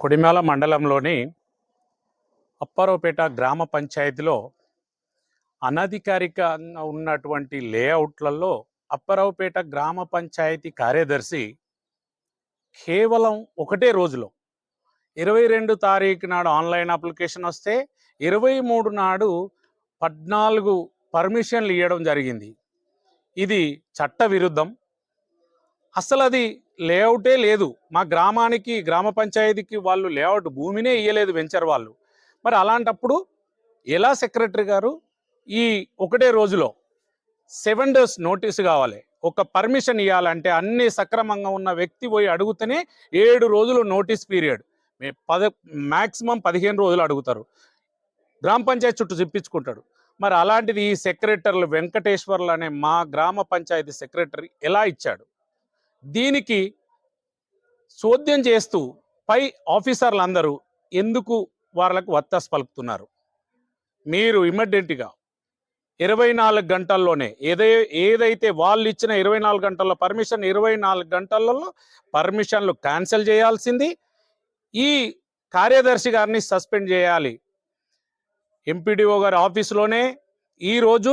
కొడిమేల మండలంలోని అప్పారావుపేట గ్రామ పంచాయతీలో అనధికారికంగా ఉన్నటువంటి లేఅవుట్లలో అప్పారావుపేట గ్రామ పంచాయతీ కార్యదర్శి కేవలం ఒకటే రోజులో ఇరవై రెండు తారీఖు నాడు ఆన్లైన్ అప్లికేషన్ వస్తే ఇరవై మూడు నాడు పద్నాలుగు పర్మిషన్లు ఇవ్వడం జరిగింది. ఇది చట్ట విరుద్ధం. అసలు అది లేఅవుటే లేదు. మా గ్రామానికి గ్రామ పంచాయతీకి వాళ్ళు లేఅవుట్ భూమినే ఇయ్యలేదు వెంచర్ వాళ్ళు. మరి అలాంటప్పుడు ఎలా సెక్రటరీ గారు? ఈ ఒకటే రోజులో సెవెన్ డేస్ నోటీస్ కావాలి. ఒక పర్మిషన్ ఇవ్వాలంటే అన్ని సక్రమంగా ఉన్న వ్యక్తి పోయి అడుగుతూనే ఏడు రోజులు నోటీస్ పీరియడ్. పద మ్యాక్సిమం పదిహేను రోజులు అడుగుతారు. గ్రామ పంచాయతీ చుట్టూ చెప్పించుకుంటాడు మరి అలాంటిది ఈ సెక్రటరీలు వెంకటేశ్వర్లు అనే మా గ్రామ పంచాయతీ సెక్రటరీ ఎలా ఇచ్చాడు? దీనికి చోద్యం చేస్తూ పై ఆఫీసర్లు అందరూ ఎందుకు వాళ్ళకు వత్తాసు పలుకుతున్నారు? మీరు ఇమ్మీడియట్గా ఇరవై నాలుగు గంటల్లోనే ఏదై ఏదైతే వాళ్ళు ఇచ్చిన ఇరవై నాలుగు గంటల్లో పర్మిషన్ ఇరవై నాలుగు గంటలలో పర్మిషన్లు క్యాన్సిల్ చేయాల్సింది. ఈ కార్యదర్శి గారిని సస్పెండ్ చేయాలి. ఎంపీడీఓ గారి ఆఫీసులోనే ఈరోజు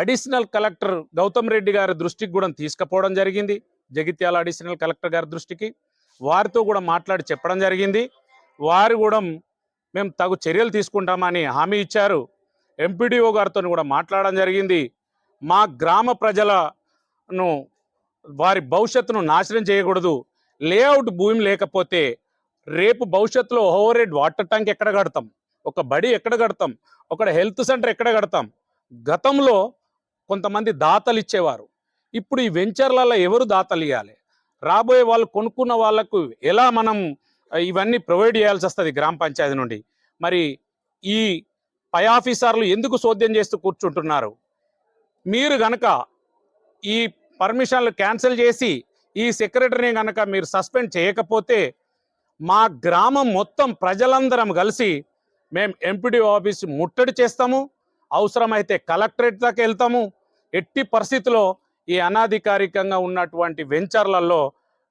అడిషనల్ కలెక్టర్ గౌతమ్ రెడ్డి గారి దృష్టికి కూడా తీసుకుపోవడం జరిగింది. జగిత్యాల అడిషనల్ కలెక్టర్ గారి దృష్టికి వారితో కూడా మాట్లాడి చెప్పడం జరిగింది. వారు కూడా మేము తగు చర్యలు తీసుకుంటామని హామీ ఇచ్చారు. ఎంపీడీఓ గారితో కూడా మాట్లాడడం జరిగింది. మా గ్రామ ప్రజలను వారి భవిష్యత్తును నాశనం చేయకూడదు. లేఅవుట్ భూమి లేకపోతే రేపు భవిష్యత్తులో ఓవర్ హెడ్ వాటర్ ట్యాంక్ ఎక్కడ కడతాం? ఒక బడి ఎక్కడ కడతాం? ఒక హెల్త్ సెంటర్ ఎక్కడ కడతాం? గతంలో కొంతమంది దాతలు ఇచ్చేవారు. ఇప్పుడు ఈ వెంచర్లలో ఎవరు దాతలు ఇవ్వాలి రాబోయే వాళ్ళు కొనుక్కున్న వాళ్ళకు ఎలా మనం ఇవన్నీ ప్రొవైడ్ చేయాల్సి వస్తుంది గ్రామ పంచాయతీ నుండి? మరి ఈ పై ఆఫీసర్లు ఎందుకు చోద్యం చేస్తూ కూర్చుంటున్నారు? మీరు గనక ఈ పర్మిషన్లు క్యాన్సిల్ చేసి ఈ సెక్రటరీని గనక మీరు సస్పెండ్ చేయకపోతే మా గ్రామం మొత్తం ప్రజలందరం కలిసి మేము ఎంపీడీ ఆఫీస్ ముట్టడి చేస్తాము అవసరమైతే కలెక్టరేట్ దాకా వెళ్తాము. ఎట్టి పరిస్థితిలో ఈ అనాధికారికంగా ఉన్నటువంటి వెంచర్లలో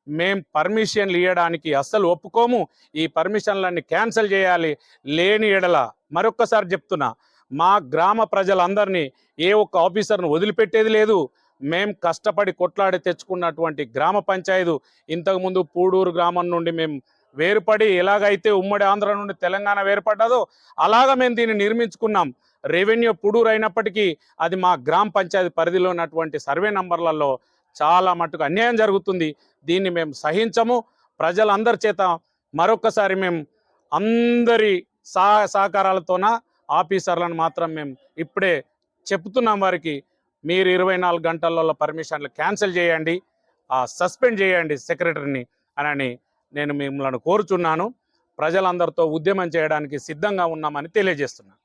మేం పర్మిషన్లు ఇవ్వడానికి అస్సలు ఒప్పుకోము. ఈ పర్మిషన్లన్నీ క్యాన్సిల్ చేయాలి. లేని ఎడల మరొక్కసారి చెప్తున్నా మా గ్రామ ప్రజలందరినీ ఏ ఒక్క ఆఫీసర్ను వదిలిపెట్టేది లేదు. మేం కష్టపడి కొట్లాడి తెచ్చుకున్నటువంటి గ్రామ పంచాయతీ ఇంతకుముందు పూడూరు గ్రామం నుండి మేము వేరుపడి ఎలాగైతే ఉమ్మడి ఆంధ్ర నుండి తెలంగాణ వేరుపడ్డదో అలాగ మేము దీన్ని నిర్మించుకున్నాం. రెవెన్యూ పుడూరు అయినప్పటికీ అది మా గ్రామ పంచాయతీ పరిధిలో ఉన్నటువంటి సర్వే నంబర్లలో చాలా మటుకు అన్యాయం జరుగుతుంది. దీన్ని మేము సహించము. ప్రజలందరి చేత మరొకసారి మేము అందరి సహ సహకారాలతోన ఆఫీసర్లను మాత్రం మేము ఇప్పుడే చెప్తున్నాం వారికి మీరు ఇరవై నాలుగు గంటలలో పర్మిషన్లు క్యాన్సిల్ చేయండి సస్పెండ్ చేయండి సెక్రటరీని అనని నేను మిమ్మల్ని కోరుచున్నాను. ప్రజలందరితో ఉద్యమం చేయడానికి సిద్ధంగా ఉన్నామని తెలియజేస్తున్నాను.